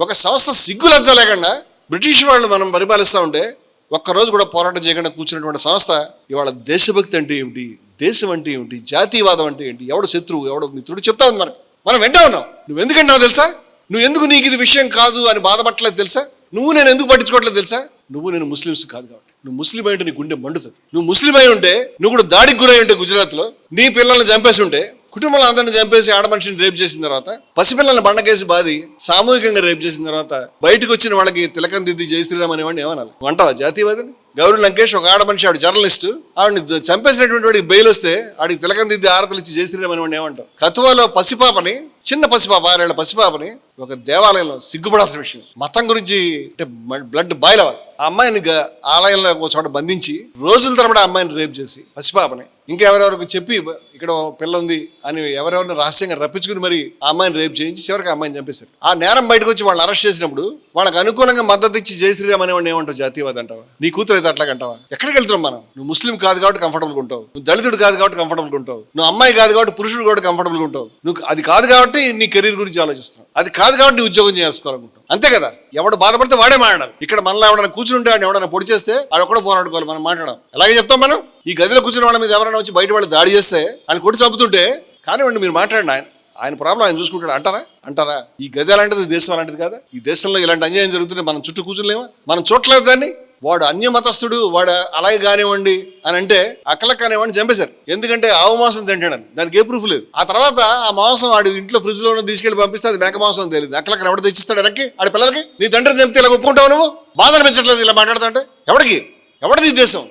ఒక సంస్థ సిగ్గు లేకుండా బ్రిటిష్ వాళ్ళు మనం పరిపాలిస్తూ ఉంటే ఒక్కరోజు కూడా పోరాటం చేయకుండా కూర్చున్నటువంటి సంస్థ ఇవాళ దేశభక్తి అంటే ఏమిటి? దేశం అంటే ఏమిటి? జాతీయవాదం అంటే ఏంటి? ఎవడు శత్రువు? ఎవడు మిత్రుడు? చెప్తా ఉంది మనకు. మనం వెంటా ఉన్నాం. నువ్వు ఎందుకంటావు తెలుసా? నువ్వు ఎందుకు నీకు ఇది విషయం కాదు అని బాధపడలేదు తెలుసా? నువ్వు నేను ఎందుకు పట్టించుకోవట్లేదు తెలుసా? నువ్వు నేను ముస్లిమ్స్ కాదు కాబట్టి. నువ్వు ముస్లిం అయి ఉంటే నీ గుండె మండుతుంది. నువ్వు ముస్లిం అయి ఉంటే నువ్వు కూడా దాడికి గురై ఉంటే గుజరాత్లో నీ పిల్లల్ని చంపేసి ఉంటే కుటుంబంలో అందరిని చంపేసి ఆడ మనిషిని రేప్ చేసిన తర్వాత పసిపిల్లల్ని బండకేసి బాది సామూహికంగా రేప్ చేసిన తర్వాత బయటకు వచ్చిన వాళ్ళకి తిలకం దిద్ది జై శ్రీరామ్ అనేవాడిని ఏమనాలి? అంటావా జాతీయవాదిని? గౌరీ లంకేష్ ఒక ఆడ మనిషి ఆవిడ జర్నలిస్ట్. ఆవిడని చంపేసినటువంటి వాడికి బెయిల్ వస్తే ఆడికి తిలకం దిద్ది ఆరతలు ఇచ్చి జై శ్రీరామ్ అనేవాడిని ఏమంటావు? కతువాలో పసిపాపని చిన్న పసిపాప ఆరేళ్ళ పసిపాపని ఒక దేవాలయంలో సిగ్గుపడాల్సిన విషయం. మతం గురించి అంటే బ్లడ్ బాయిల్ అవ్వాలి. ఆ అమ్మాయిని గ- ఆలయంలో ఒక చోట బంధించి రోజుల తరబడి ఆ అమ్మాయిని రేప్ చేసి పసిపాపని ఇంకెవరెవరికి చెప్పి ఇక్కడ పిల్ల ఉంది అని ఎవరెవరిని రహస్యంగా రప్పించుకుని మరి ఆ అమ్మాయిని రేపు చేయించి చివరికి అమ్మాయిని చంపేశారు. ఆ నేరం బయటకు వచ్చి వాళ్ళు అరెస్ట్ చేసినప్పుడు వాళ్ళకి అనుకూలంగా మద్దతు ఇచ్చి జై శ్రీరామ్ అనేవాడిని ఏమంటావు? జాతీయవాది అంటావా? నీ కూతురు అయితే అట్లా అంటావా? ఎక్కడికి వెళ్తున్నాం మనం? నువ్వు ముస్లిం కాదు కాబట్టి కంఫర్టబుల్ ఉంటావు. నువ్వు దళితుడు కాదు కాబట్టి కంఫర్టబుల్ ఉంటావు. నువ్వు అమ్మాయి కాదు కాబట్టి పురుషుడు కూడా కంఫర్టబుల్ ఉంటావు. నువ్వు అది కాదు కాబట్టి నీ కెరీర్ గురించి ఆలోచిస్తున్నావు. అది కాదు కాబట్టి నీ ఉద్యోగం చేసుకోవాలనుకుంటావు అంతే కదా? ఎవడు బాధపడితే వాడే మాట్లాడాలి. ఇక్కడ మనలో ఎవడైనా కూర్చుంటే ఎవడైనా పొడి చేస్తే వాడు కూడా పోరాడుకోవాలి. మనం మాట్లాడడం ఎలాగే చెప్తాం మనం? ఈ గదిలో కూర్చున్న వాళ్ళ మీద ఎవరైనా వచ్చి బయట వాళ్ళు దాడి చేస్తే ఆయన కొట్టి చంపుతుంటే కానివ్వండి మీరు మాట్లాడండి ఆయన ఆయన ప్రాబ్లం ఆయన చూసుకుంటాడు అంటారా? అంటారా? ఈ గది అలాంటిది దేశం అలాంటిది కదా? ఈ దేశంలో ఇలాంటి అన్యాయం జరుగుతుంటే మనం చుట్టూ కూర్చులేమా మనం చూడలేదు దాన్ని. వాడు అన్య మతస్థుడు వాడు అలాగే కానివ్వండి అని అంటే అక్కల కానివ్వండి చంపేశారు. ఎందుకంటే ఆవు మాంసం తింటాడని. దానికి ఏ ప్రూఫ్ లేదు. ఆ తర్వాత ఆ మాంసం వాడు ఇంట్లో ఫ్రిడ్జ్లో తీసుకెళ్ళి పంపిస్తే అది మేక మాంసం తెలియదు. అక్కలకి ఎవడ తెచ్చిస్తాడు వెనక్కి? ఆడి పిల్లలకి? నీ తండ్రి చంపితే ఇలా ఒప్పుకుంటావు నువ్వు? బాధ అనిపించట్లేదు ఇలా మాట్లాడుతుంటే? ఎవడికి? ఎవడిది ఈ దేశం?